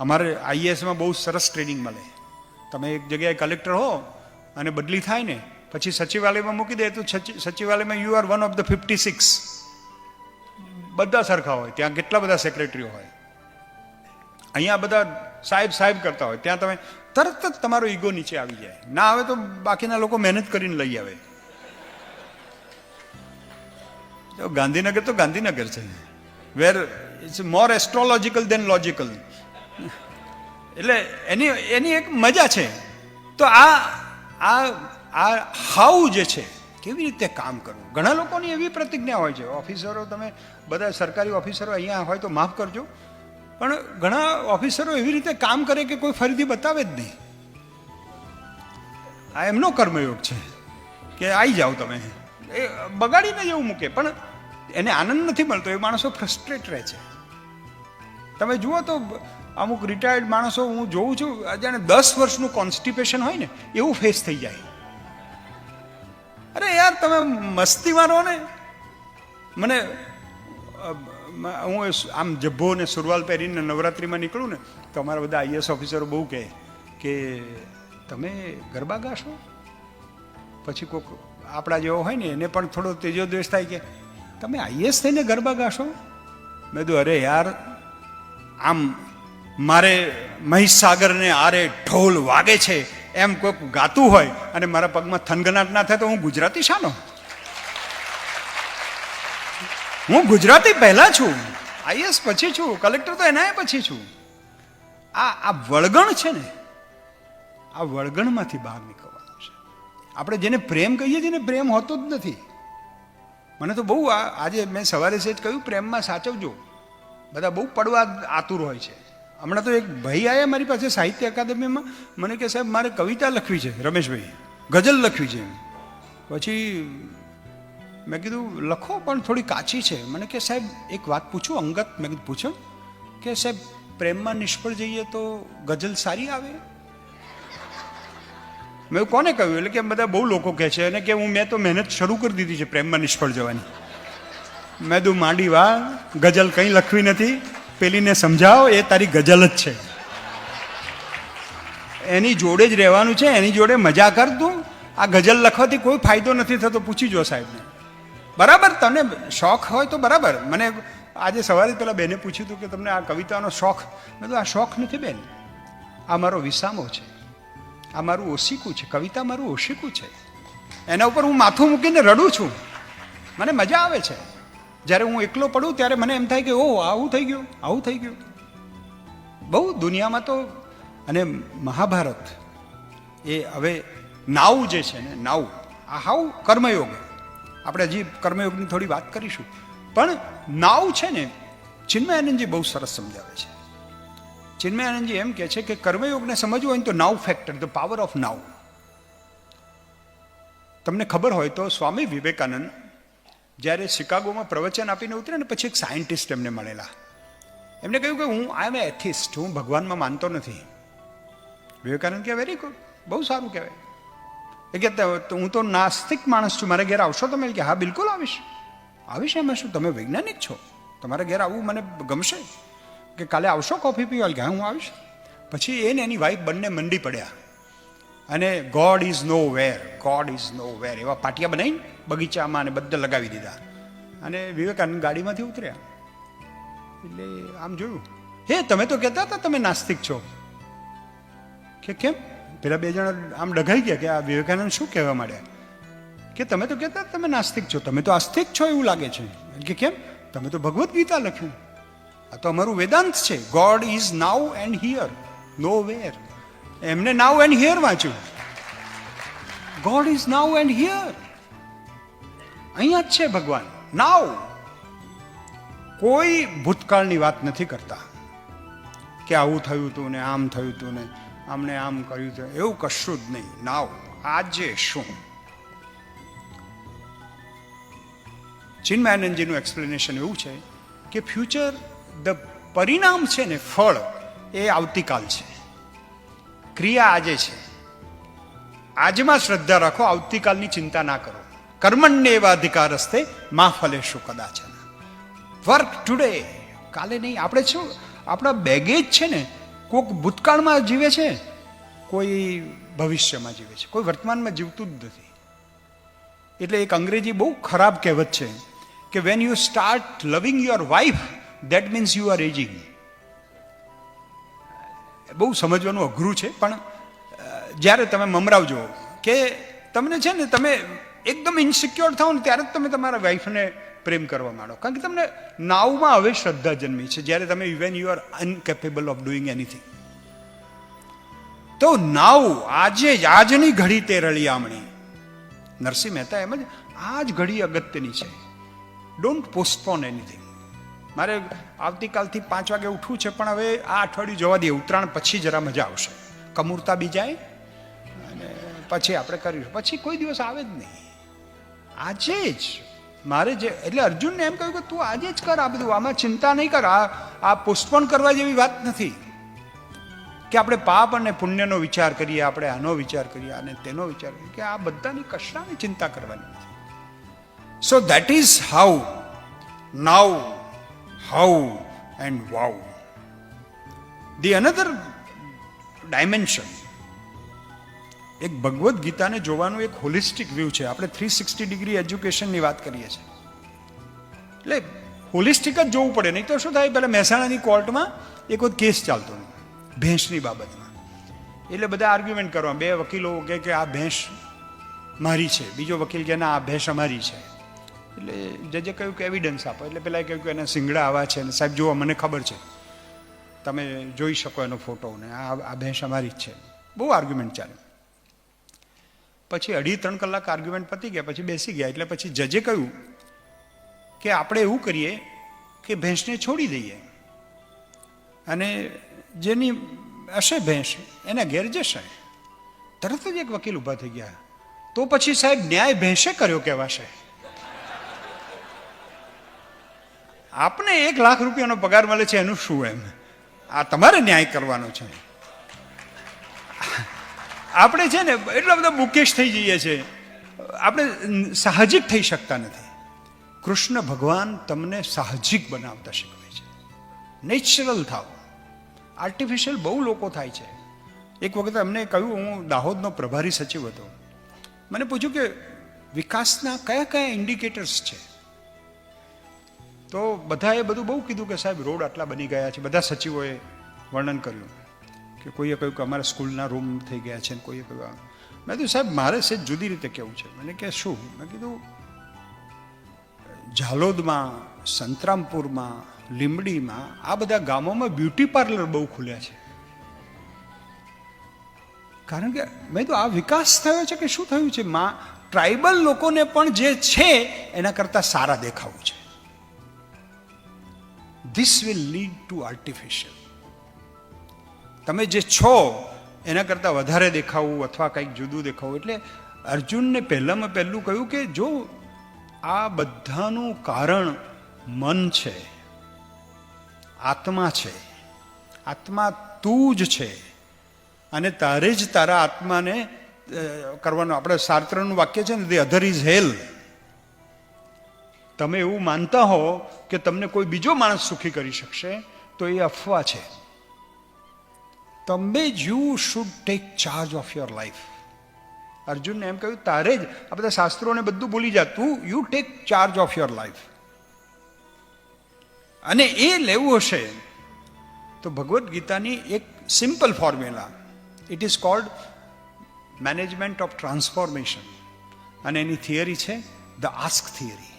અમારે આઈએએસમાં બહુ સરસ ટ્રેનિંગ મળે. તમે એક જગ્યાએ કલેક્ટર હો અને બદલી થાય ને, પછી સચિવાલયમાં મૂકી દે તો સચિવાલયમાં you are one of the fifty six બધા સરખા હોય, ત્યાં કેટલા બધા સેક્રેટરીઓ હોય. અહીંયા બધા સાહેબ સાહેબ કરતા હોય, ત્યાં તમે તરત જ તમારો ઈગો નીચે આવી જાય. ના આવે તો બાકીના લોકો મહેનત કરીને લઈ આવે. ગાંધીનગર તો ગાંધીનગર છે. Where it's more astrological than logical એટલે એની એની એક મજા છે. તો આ આ આ હાઉ જે છે, કેવી રીતે કામ કરવું? ઘણા લોકોની એવી પ્રતિજ્ઞા હોય છે, ઓફિસરો તમે, બધા સરકારી ઓફિસરો અહીંયા હોય તો માફ કરજો. પણ ઘણા ઓફિસરો એવી રીતે કામ કરે કે કોઈ ફરીથી બતાવે જ નહીં. આ એમનો કર્મયોગ છે, કે આવી જાઓ તમે. એ બગાડીને એવું મૂકે, પણ એને આનંદ નથી મળતો, એ માણસો ફ્રસ્ટ્રેટ રહે છે. તમે જુઓ તો અમુક રિટાયર્ડ માણસો હું જોઉં છું જાણે દસ વર્ષનું કોન્સ્ટિપેશન હોય ને, એવું ફેસ થઈ જાય. અરે યાર, તમે મસ્તી મારો ને. મને હું આમ જબ્બો ને સુરવાલ પહેરીને નવરાત્રિમાં નીકળું ને, તો અમારા બધા આઈએસ ઓફિસરો બહુ કહે કે, તમે ગરબા ગાશો? પછી કોઈક આપણા જેવો હોય ને, એને પણ થોડો તેજો દ્વેષ થાય કે, તમે આઈએસ થઈને ગરબા ગાશો? મેં કીધું, અરે યાર, આમ મારે મહીસાગરને આરે ઢોલ વાગે છે, એમ કોઈક ગાતું હોય અને મારા પગમાં થનગનાટ ના થાય તો હું ગુજરાતી શાનો? હું ગુજરાતી પહેલા છું. આઈએસ પછી છું, કલેક્ટર તો એના પછી છું. આ આ વળગણ છે ને, આ વળગણમાંથી બહાર નીકળવાનું છે. આપણે જેને પ્રેમ કહીએ છીએ ને, પ્રેમ હોતો જ નથી. મને તો બહુ આજે મેં સવારે સેજ કહ્યું, પ્રેમમાં સાચવજો. બધા બહુ પડવા આતુર હોય છે. હમણાં તો એક ભાઈ આવ્યા મારી પાસે સાહિત્ય અકાદમીમાં મને કે સાહેબ, મારે કવિતા લખવી છે, રમેશભાઈ. ગઝલ લખવી છે. પછી મેં કીધું, લખો, પણ થોડી કાચી છે. મને કે સાહેબ, એક વાત પૂછું, અંગત. મેં કીધું, પૂછો. કે, સાહેબ, પ્રેમમાં નિષ્ફળ જઈએ તો ગઝલ સારી આવે? મેં કોને કહ્યું? એટલે કે બધા બહુ લોકો કહે છે અને કે હું, મેં તો મહેનત શરૂ કરી દીધી છે પ્રેમમાં નિષ્ફળ જવાની. મેં દું માંડી વા ગઝલ કંઈ લખવી નથી. પેલીને સમજાવો, એ તારી ગઝલ જ છે. એની જોડે જ રહેવાનું છે, એની જોડે મજા કર તું. આ ગઝલ લખવાથી કોઈ ફાયદો નથી થતો, પૂછી જો સાહેબને. બરાબર, તને શોખ હોય તો બરાબર. મને આજે સવારે પેલા બેને પૂછ્યું હતું કે તમને આ કવિતાનો શોખ, મેં આ શોખ નથી બેન. આ મારો વિસામો છે. આ મારું ઓશીકું છે. કવિતા મારું ઓશીકું છે. એના ઉપર હું માથું મૂકીને રડું છું. મને મજા આવે છે. જ્યારે હું એકલો પડું ત્યારે મને એમ થાય કે ઓ આવું થઈ ગયું, આવું થઈ ગયું. બહુ દુનિયામાં તો અને મહાભારત એ હવે નાવ જે છે ને નાવ આ હાવ કર્મયોગ આપણે હજી કર્મયોગની થોડી વાત કરીશું. પણ નાવ છે ને ચિન્મયાનંદજી બહુ સરસ સમજાવે છે. ચિન્મયાનંદજી એમ કહે છે કે કર્મયોગને સમજવું હોય તો now factor the power of now તમને ખબર હોય તો સ્વામી વિવેકાનંદ જ્યારે શિકાગોમાં પ્રવચન આપીને ઉતરે ને પછી એક સાયન્ટિસ્ટ એમને મળેલા. એમને કહ્યું કે હું આઈ એમ એથિસ્ટ હું ભગવાનમાં માનતો નથી. વિવેકાનંદ કે વેરી ગુડ બહુ સારું કહેવાય. એ કે "તો- તો હું તો નાસ્તિક માણસ છું. મારા ઘેર આવશો તમે? કે, હા, બિલકુલ આવીશ. આવીશ એમાં શું? તમે વૈજ્ઞાનિક છો. તમારા ઘેર આવવું મને ગમશે. કે, કાલે આવશો કોફી પીવા? કે, હું આવીશ. પછી એને એની વાઈફ બંને મંડી પડ્યા. અને God is nowhere God is nowhere એવા પાટિયા બનાવીને બગીચામાં અને બધે લગાવી દીધા. અને વિવેકાનંદ ગાડીમાંથી ઉતર્યા. એટલે આમ જોયું. હે, તમે તો કહેતા હતા તમે નાસ્તિક છો. કે કેમ? પેલા બે જણા આમ ડઘાઈ ગયા કે આ વિવેકાનંદ શું કહેવા માંડ્યા? કે તમે તો કહેતા તમે નાસ્તિક છો. તમે તો આસ્તિક છો એવું લાગે છે. કે કેમ? તમે તો ભગવદ્ ગીતા લખ્યું. આ તો અમારું વેદાંત છે. God is now and here. Nowhere. એમને નાવ એન્ડ હિયર વાંચ્યું. God is now and here. અહીંયા જ છે ભગવાન. નાવ કોઈ ભૂતકાળની વાત નથી કરતા કે આવું થયું હતું ને આમ થયું હતું ને આમને આમ કર્યું હતું એવું કશું જ નહીં. નાવ આજે શું? ચિન્મયાનંદજીનું એક્સપ્લેનેશન એવું છે કે ફ્યુચર ધ પરિણામ છે ને, ફળ, એ આવતીકાલ છે. ક્રિયા આજે છે. આજમાં શ્રદ્ધા રાખો, આવતીકાલની ચિંતા ના કરો. કર્મણ્ય એવા અધિકાર હસ્તે માં ફલે શું કદાચ વર્ક ટુડે કાલે નહીં, આપણે શું? આપણા બેગેજ છે ને કોઈક ભૂતકાળમાં જીવે છે? કોઈ ભવિષ્યમાં જીવે છે. કોઈ વર્તમાનમાં જીવતું જ નથી. એટલે એક અંગ્રેજી બહુ ખરાબ કહેવત છે કે when you start loving your wife that means you are aging બહુ સમજવાનું અઘરું છે, પણ જ્યારે તમે મમરાવજો કે, તમને છે ને, તમે એકદમ ઇન્સિક્યોર થાઓ ને ત્યારે જ તમે તમારા વાઈફને પ્રેમ કરવા માંડો. કારણ કે તમને નાવમાં હવે શ્રદ્ધા જન્મી છે. જ્યારે તમે when you are incapable of doing anything તો નાવ આજે, આજની ઘડી તે રળિયામણી. નરસિંહ મહેતા એમ જ આ જ ઘડી અગત્યની છે. ડોન્ટ પોસ્ટપોન એનીથિંગ મારે આવતીકાલથી પાંચ વાગે ઉઠવું છે, પણ હવે આ અઠવાડિયું જવા દઈએ ઉત્તરાયણ પછી જરા મજા આવશે. કમૂરતા બી જાય, અને પછી આપણે કરીશું. પછી કોઈ દિવસ આવે જ નહીં. આજે જ. મારે જે એટલે અર્જુનને એમ કહ્યું કે તું આજે જ કર આ બધું. આમાં ચિંતા નહીં કર. આ આ પોસ્ટપોન કરવા જેવી વાત નથી. કે આપણે પાપ અને પુણ્યનો વિચાર કરીએ, આપણે આનો વિચાર કરીએ, અને તેનો વિચાર કરીએ. કે આ બધાની કશાની ચિંતા કરવાની નથી. So that is how now how and wow the another dimension એક ભગવદ્ ગીતાને જોવાનું એક હોલિસ્ટિક વ્યૂ છે. આપણે થ્રી સિક્સટી ડિગ્રી એજ્યુકેશનની વાત કરીએ છીએ. એટલે હોલિસ્ટિક જ જોવું પડે, નહીં તો શું થાય? પેલા મહેસાણાની કોર્ટમાં એક વખત કેસ ચાલતો નહીં ભેંસની બાબતમાં. એટલે બધા આર્ગ્યુમેન્ટ કરવા, બે વકીલો કહે કે આ ભેંસ મારી છે, બીજો વકીલ કે ના, આ ભેંસ અમારી છે. એટલે જજે કહ્યું કે એવિડન્સ આપો, એટલે પેલા કહ્યું કે એના સિંગડા આવા છે, અને સાહેબ જુઓ, મને ખબર છે. તમે જોઈ શકો એનો ફોટો ને, આ આ ભેંસ અમારી જ છે. બહુ આર્ગ્યુમેન્ટ ચાલ્યું પછી અઢી ત્રણ કલાક આર્ગ્યુમેન્ટ પતી ગયા, પછી બેસી ગયા. એટલે પછી જજે કહ્યું કે આપણે એવું કરીએ કે ભેંસને છોડી દઈએ. અને જેની હશે ભેંસ, એના ઘેર જશે. તરત જ એક વકીલ ઊભા થઈ ગયા. તો પછી સાહેબ ન્યાય ભેંસે કર્યો કહેવાશે. આપને એક લાખ રૂપિયાનો પગાર મળે છે, એનું શું એમ? આ તમારે ન્યાય કરવાનો છે. આપણે છે ને એટલા બધા મુકેશ થઈ જઈએ છીએ આપણે સાહજિક થઈ શકતા નથી. કૃષ્ણ ભગવાન તમને સાહજિક બનાવતા શીખવે છે. નેચરલ થાવ આર્ટિફિશિયલ બહુ લોકો થાય છે. એક વખત અમને કહ્યું, હું દાહોદનો પ્રભારી સચિવ હતો. મને પૂછ્યું કે વિકાસના કયા કયા ઇન્ડિકેટર્સ છે? તો બધાએ બધું બહુ કીધું કે સાહેબ, રોડ આટલા બની ગયા છે. બધા સચિવોએ વર્ણન કર્યું. કે કોઈએ કહ્યું કે અમારા સ્કૂલના રૂમ થઈ ગયા છે ને કોઈએ કહ્યું મેં કીધું, સાહેબ, મારે છે જુદી રીતે કેવું છે? મને કે, શું? મેં કીધું, ઝાલોદમાં, સંતરામપુરમાં લીમડીમાં આ બધા ગામોમાં બ્યુટી પાર્લર બહુ ખુલ્યા છે. કારણ કે મેં તો આ વિકાસ થયો છે કે શું થયું છે? માં, ટ્રાઇબલ લોકોને પણ જે છે, એના કરતાં સારા દેખાવું છે. This will lead to artificial તમે જે છો, એના કરતાં વધારે દેખાવું અથવા કંઈક જુદું દેખાવું. એટલે અર્જુનને પહેલાંમાં પહેલું કહ્યું કે જો આ બધાનું કારણ મન છે, આત્મા છે, આત્મા તું જ છે, અને તારે જ તારા આત્માને કરવાનું. આપણે સાર્ત્રનું વાક્ય છે ને ધી અધર ઇઝ હેલ તમે એવું માનતા હો કે તમને કોઈ બીજો માણસ સુખી કરી શકશે, તો એ અફવા છે. તમે you should take charge of your life અર્જુનને એમ કહ્યું, તારે જ આ બધા શાસ્ત્રોને બધું ભૂલી જા. તું you take charge of your life અને એ લેવું હશે તો ભગવદ્ ગીતાની એક simple formula it is called management of transformation અને એની થિયરી છે ધ આસ્ક થિયરી